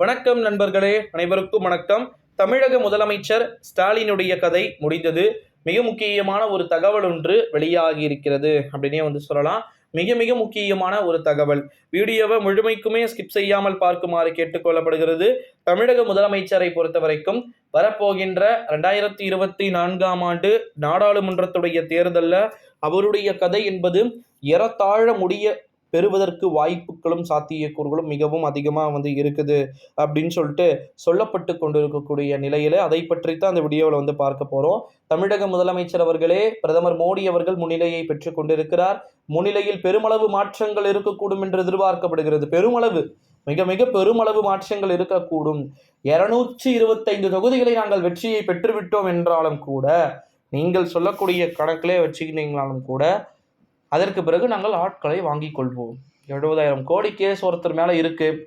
வணக்கம் நண்பர்களே அனைவருக்கும் வணக்கம். தமிழக முதலமைச்சர் ஸ்டாலினுடைய கதை முடிந்தது. மிக முக்கியமான ஒரு தகவல் ஒன்று வெளியாகி இருக்கிறது. அப்படின்னே வந்து சொல்லலாம். மிக மிக முக்கியமான ஒரு தகவல். வீடியோவை முழுமைக்குமே ஸ்கிப் செய்யாமல் பார்க்குமாறு கேட்டுக்கொள்ளப்படுகிறது. தமிழக முதலமைச்சரை பொறுத்த வரைக்கும் வரப்போகின்ற ரெண்டாயிரத்தி இருபத்தி நான்காம் ஆண்டு நாடாளுமன்றத்துடைய தேர்தலில் அவருடைய கதை என்பது ஏறத்தாழ முடிய பெறுவதற்கு வாய்ப்புகளும் சாத்தியக்கூறுகளும் மிகவும் அதிகமாக வந்து இருக்குது அப்படின்னு சொல்லிட்டு சொல்லப்பட்டு கொண்டிருக்கக்கூடிய நிலையில் அதை பற்றி தான் அந்த வீடியோவில் வந்து பார்க்க போகிறோம் தமிழக முதலமைச்சர் அவர்களே பிரதமர் மோடி அவர்கள் முன்னிலையை பெற்று கொண்டிருக்கிறார். முன்னிலையில் பெருமளவு மாற்றங்கள் இருக்கக்கூடும் என்று எதிர்பார்க்கப்படுகிறது. பெருமளவு மிக மிக பெருமளவு மாற்றங்கள் இருக்கக்கூடும். இருநூற்றி இருபத்தைந்து தொகுதிகளை நாங்கள் வெற்றியை பெற்றுவிட்டோம் என்றாலும் கூட நீங்கள் சொல்லக்கூடிய கணக்கிலே வச்சுக்கிட்டீங்களாலும் கூட அதற்கு பிறகு நாங்கள் ஆட்களை வாங்கிக் கொள்வோம். எழுபதாயிரம் கோடி கேஸ் ஒருத்தர் மேலே இருக்குது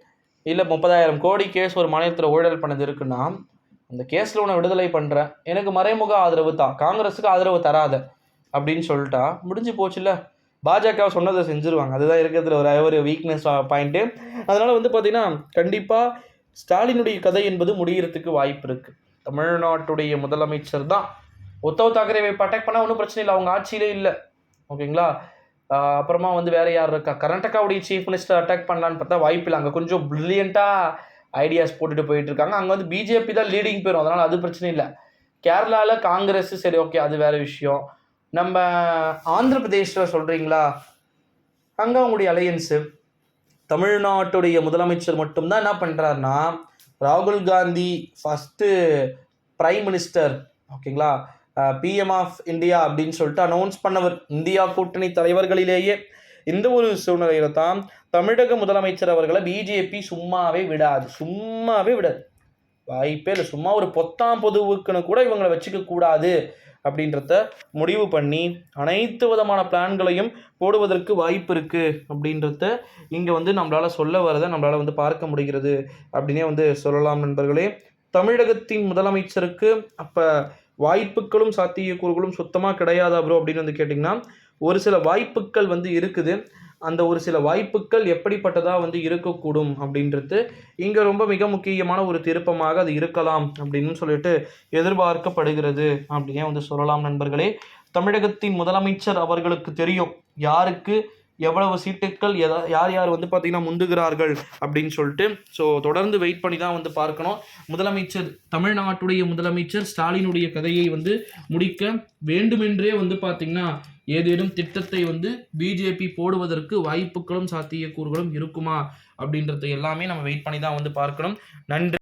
இல்லை முப்பதாயிரம் கோடி கேஸ் ஒரு மாநிலத்தில் ஊழல் பண்ணது இருக்குன்னா அந்த கேஸில் உன்னை விடுதலை பண்ணுறேன் எனக்கு மறைமுக ஆதரவு தான் காங்கிரஸுக்கு ஆதரவு தராத. அப்படின்னு சொல்லிட்டா. முடிஞ்சு போச்சுல்ல. பாஜக சொன்னதை செஞ்சுருவாங்க. அதுதான் இருக்கிறதுல ஒரு ஒரு வீக்னஸ் பாயிண்ட்டு அதனால் வந்து பார்த்திங்கன்னா கண்டிப்பாக ஸ்டாலினுடைய கதை என்பது முடிகிறதுக்கு வாய்ப்பு இருக்குது தமிழ்நாட்டுடைய முதலமைச்சர் தான். உத்தவ் தாக்கரேவை அட்டாக் பண்ணால் ஒன்றும் பிரச்சனை இல்லை. அவங்க ஆட்சியிலே இல்லை. ஓகேங்களா? அப்புறமா வந்து வேற யார் இருக்கா? கர்நாடகாவுடைய சீஃப் மினிஸ்டர் அட்டாக் பண்ணலான்னு பார்த்தா வாய்ப்பு இல்லை. அங்கே கொஞ்சம் ப்ரில்லியண்ட்டாக ஐடியாஸ் போட்டுட்டு போயிட்டு இருக்காங்க. அங்கே வந்து பிஜேபி தான் லீடிங் போயிடும் அதனால் அது பிரச்சனை இல்லை. கேரளாவில் காங்கிரஸ் சரி ஓகே அது வேற விஷயம். நம்ம ஆந்திர பிரதேஷில் சொல்கிறீங்களா அங்கே அவங்களுடைய அலையன்ஸு தமிழ்நாட்டுடைய முதலமைச்சர் மட்டும்தான் என்ன பண்ணுறாருன்னா ராகுல் காந்தி ஃபஸ்ட்டு ப்ரைம் மினிஸ்டர் ஓகேங்களா பிஎம் ஆஃப் இந்தியா அப்படின்னு சொல்லிட்டு அனௌன்ஸ் பண்ணவர் இந்தியா கூட்டணி தலைவர்களிலேயே. இந்த ஒரு சூழ்நிலையில தான் தமிழக முதலமைச்சர் அவர்களை பிஜேபி சும்மாவே விடாது சும்மாவே விடாது. வாய்ப்பே இல்லை சும்மா ஒரு பொத்தாம் பொதுவுக்குன்னு கூட இவங்களை வச்சுக்க கூடாது அப்படின்றத முடிவு பண்ணி அனைத்து விதமான பிளான்களையும் போடுவதற்கு வாய்ப்பு இருக்குது அப்படின்றத இங்கே வந்து நம்மளால் சொல்ல வரதை நம்மளால் வந்து பார்க்க முடிகிறது அப்படின்னே வந்து சொல்லலாம் நண்பர்களே. தமிழகத்தின் முதலமைச்சருக்கு அப்போ வாய்ப்புகளும் சாத்தியக்கூறுகளும் சுத்தமாக கிடையாதா ப்ரோ அப்படின்னு வந்து கேட்டிங்கன்னா ஒரு சில வாய்ப்புகள் வந்து இருக்குது. அந்த ஒரு சில வாய்ப்புகள் எப்படிப்பட்டதாக வந்து இருக்கக்கூடும் அப்படின்றது இங்கே ரொம்ப மிக முக்கியமான ஒரு திருப்பமாக அது இருக்கலாம் அப்படின்னு சொல்லிட்டு எதிர்பார்க்கப்படுகிறது அப்படின்னே வந்து சொல்லலாம் நண்பர்களே? தமிழகத்தின் முதலமைச்சர் அவர்களுக்கு தெரியும். யாருக்கு? எவ்வளவு சீட்டுக்கள் எதா யார் யார் வந்து பார்த்திங்கன்னா முந்துகிறார்கள் அப்படின்னு சொல்லிட்டு ஸோ தொடர்ந்து வெயிட் பண்ணி தான் வந்து பார்க்கணும். முதலமைச்சர் தமிழ்நாட்டுடைய முதலமைச்சர் ஸ்டாலினுடைய கதையை வந்து முடிக்க வேண்டுமென்றே வந்து பார்த்திங்கன்னா ஏதேனும் திட்டத்தை வந்து பிஜேபி போடுவதற்கு வாய்ப்புகளும் சாத்தியக்கூறுகளும் இருக்குமா அப்படின்றத எல்லாமே நம்ம வெயிட் பண்ணி தான் வந்து பார்க்கணும். நன்றி.